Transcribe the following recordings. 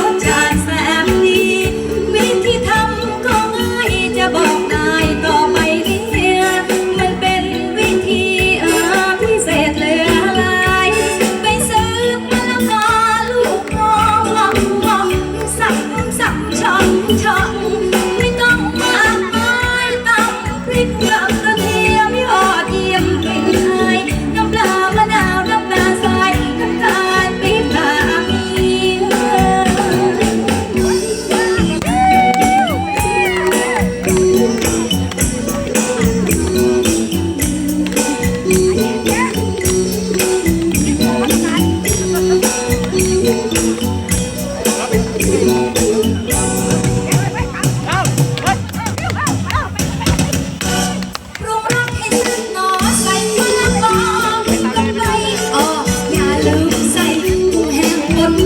times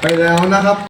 ไปแล้วนะครับ